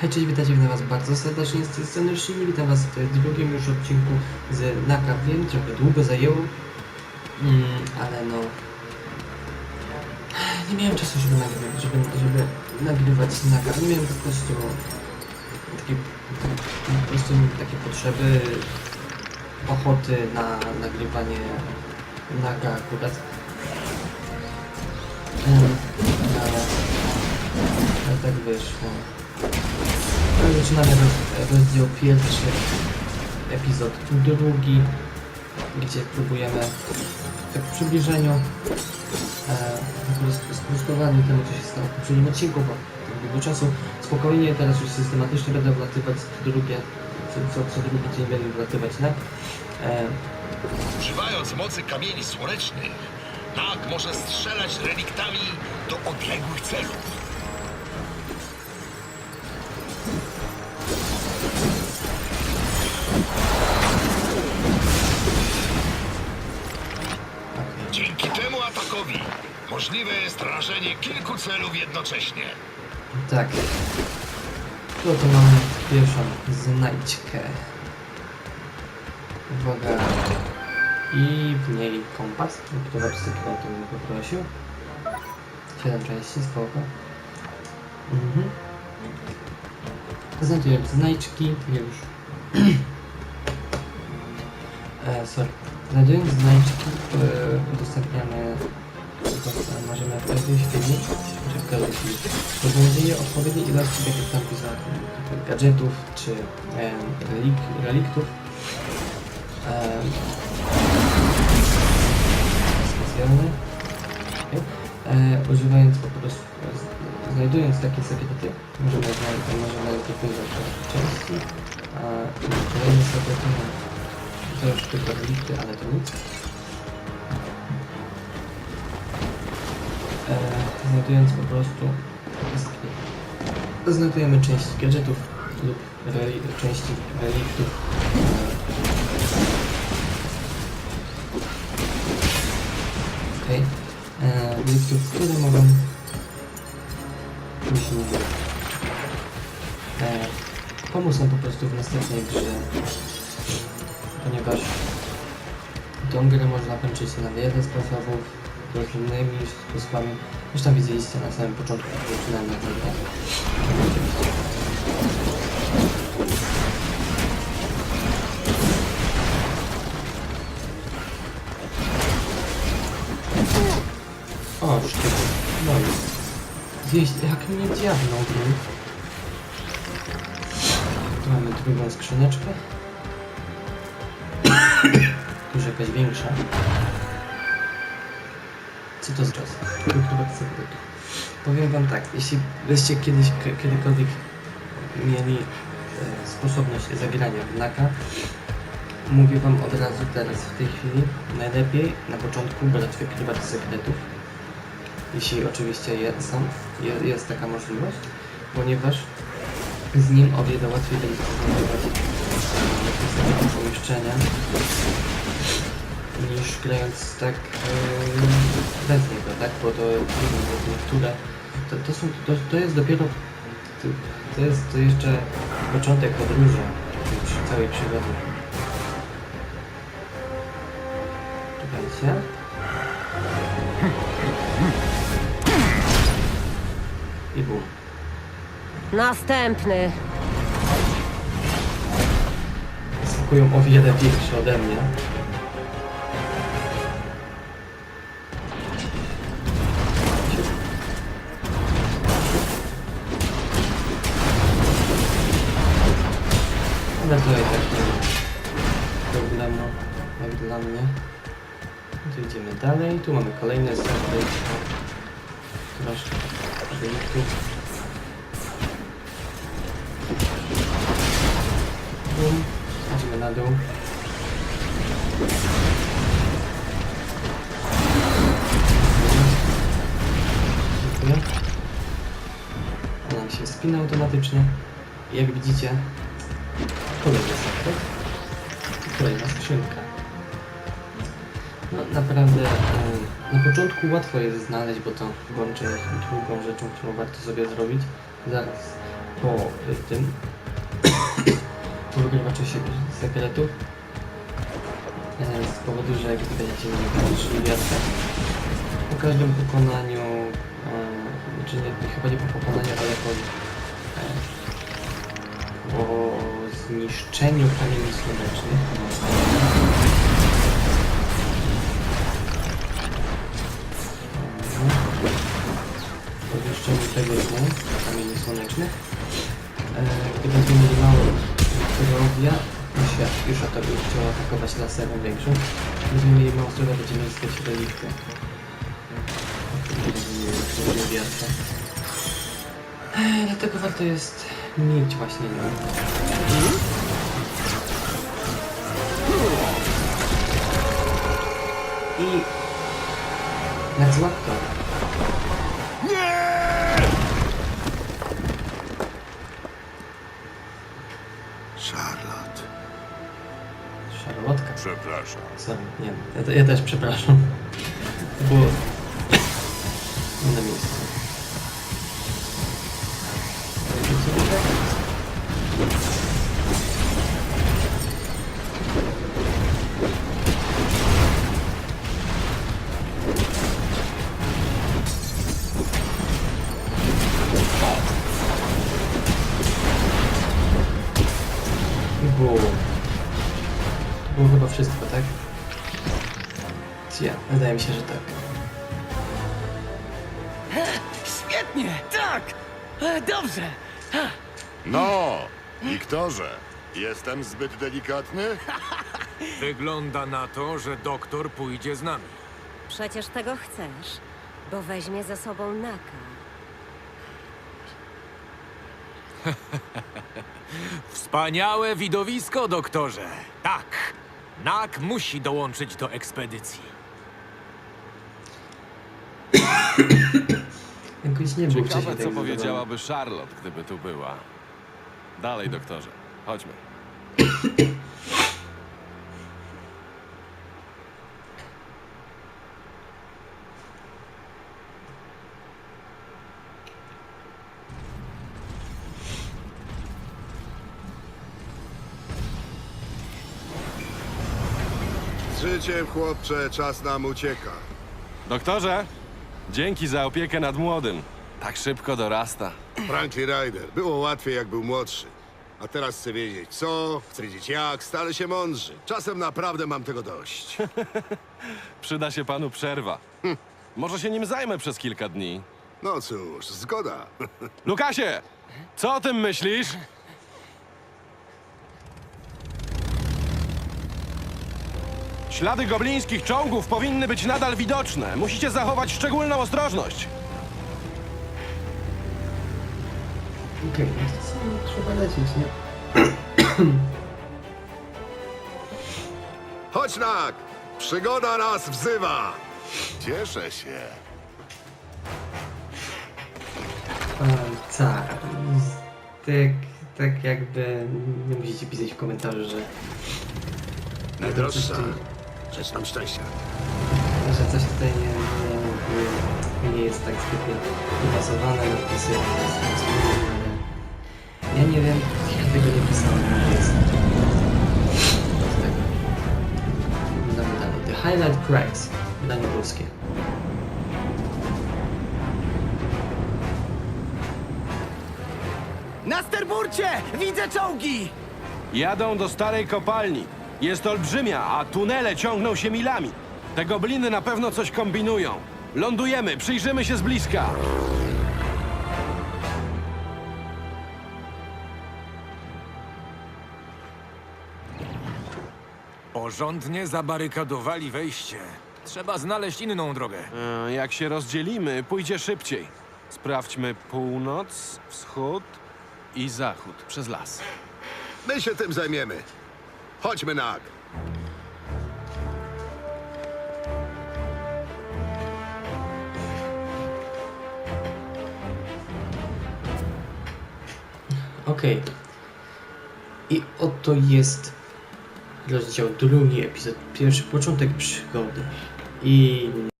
Hej, cześć, witajcie witam was bardzo serdecznie z tej strony Shimi, witam was w drugim już odcinku z Naka. Wiem, trochę długo zajęło, mm, ale no... Nie miałem czasu, żeby nagrywać, żeby, żeby nagrywać Naka, nie miałem po prostu takie, po prostu takie potrzeby, ochoty na nagrywanie Naka akurat. Mm, ale, ale tak wyszło. Zaczynamy roz, rozdział pierwszy, epizod drugi, gdzie próbujemy tak w przybliżeniu, e, sprostowaniu temu, co się stało w poprzednim odcinku, bo tak długo czasu, spokojnie, teraz już systematycznie będę wlatywać drugie, co, co, drugi dzień będę wlatywać, tak? E, Używając mocy kamieni słonecznych, Nag może strzelać reliktami do odległych celów. Możliwe jest rażenie kilku celów jednocześnie. Tak. No to mamy pierwszą znajdźkę. Uwaga. I w niej kompas. Prowadź sekretu mnie poprosił. 7 części, spoko. Mhm. Znajdując znajdźki, już. e, sorry. Znajdując znajdźki, e, udostępniamy to możemy w chwili, czy w po znalezieniu odpowiedniej ilości, tak jak tam gadżetów czy em, relik, reliktów, okay. e, używając po prostu, znajdując takie sekrety, możemy możemy dokonywać części, a kolejne sekrety, no, to już tylko relikty, ale to nic. Znajdując po prostu znajdujemy części gadżetów lub reli części reliktów e, okej. E, reliktów, które mogą później e, pomóc nam po prostu w następnej grze ponieważ tą grę można kończyć na wiele sposobów, różnymi sposobami. Już tam widzieliście na samym początku, jak zaczynałem na grę. O, sztyk. No zjeść, jak mnie diabną był. Tu mamy drugą skrzyneczkę. Już jakaś większa. Co to za czas? Sekretu. Powiem wam tak, jeśli byście kiedyś, kiedykolwiek mieli e, sposobność zagrania w Naka, mówię wam od razu teraz, w tej chwili, najlepiej na początku brać wykrywacz sekretów. Jeśli oczywiście je, są, je, jest taka możliwość, ponieważ z nim o wiele łatwiej będzie znajdować e, pomieszczenia niż grając tak yy, bez niego, tak? Bo to niektóre to, to są to, to jest dopiero to, to jest to jeszcze początek podróży przy- całej przygody. Czekajcie. I bum. Następny. Skakują o wiele większe ode mnie. To i tak nie ma problemu, jak dla mnie. Idziemy dalej. Tu mamy kolejne sekty. Troszkę. Bum. Idziemy na dół. Dziękuję. Ona się spina automatycznie. Jak widzicie, kolejny sekret. I kolejna skrzynka. No naprawdę e, na początku łatwo jest znaleźć, bo to łączy drugą rzeczą, którą warto sobie zrobić. Zaraz po tym, po wygrywaczu się sekretu, e, z powodu, że jak będziecie mieli trzyliardkę, po każdym pokonaniu, e, czy nie, chyba nie po pokonaniu, ale po, e, zniszczeniu kamieni słonecznych, po zniszczeniu tego dnia kamieni słonecznych, e, gdy będziemy mieli mało zdrowia, ja, już to bym chciał atakować laserem większym, będziemy mieli mało zdrowia, będziemy zyskać reliktę. Będziemy mieli wiatr. Dlatego warto jest mieć właśnie ją. I jak złapka. Charlotte. Szarlotka. Przepraszam. Sorry, nie, ja, te- ja też przepraszam. To było nie na Było. To było chyba wszystko, tak? Ja, wydaje mi się, że tak. Świetnie! Tak! E, Dobrze! No, Wiktorze, jestem zbyt delikatny? Wygląda na to, że doktor pójdzie z nami. Przecież tego chcesz, bo weźmie ze sobą Naka. Wspaniałe widowisko, doktorze. Tak, Nak musi dołączyć do ekspedycji. Jakoś nie był Ciekawe, wcześniej co tak powiedziałaby Charlotte, gdyby tu była. Dalej, doktorze. Chodźmy. Z życiem, chłopcze, czas nam ucieka. Doktorze, dzięki za opiekę nad młodym. Tak szybko dorasta. Franklin Ryder. Było łatwiej, jak był młodszy. A teraz chcę wiedzieć co, chcę wiedzieć jak, stale się mądrzy. Czasem naprawdę mam tego dość. Przyda się panu przerwa. Hm. Może się nim zajmę przez kilka dni. No cóż, zgoda. Lukasie, co o tym myślisz? Ślady goblińskich czołgów powinny być nadal widoczne. Musicie zachować szczególną ostrożność. Okej, no to co, trzeba lecieć, nie? Chodź, Nak! Przygoda nas wzywa! Cieszę się. Tak, tak, tak jakby nie musicie pisać w komentarzu, że Najdroższa, nam szczęścia. że coś tutaj nie, nie, nie jest tak zbytnio dopasowane, napisy jest ja nie wiem, jak tego nie pisałem, tego. Damy dalej. The Highlight Cracks, wydanie polskie. Na sterburcie! Widzę czołgi! Jadą do starej kopalni. Jest olbrzymia, a tunele ciągną się milami. Te gobliny na pewno coś kombinują. Lądujemy, przyjrzymy się z bliska. Porządnie zabarykadowali wejście. Trzeba znaleźć inną drogę. E, Jak się rozdzielimy, pójdzie szybciej. Sprawdźmy północ, wschód i zachód przez las. My się tym zajmiemy. Chodźmy, Nak. Okej. I oto jest rozdział drugi, epizod pierwszy, początek przygody. I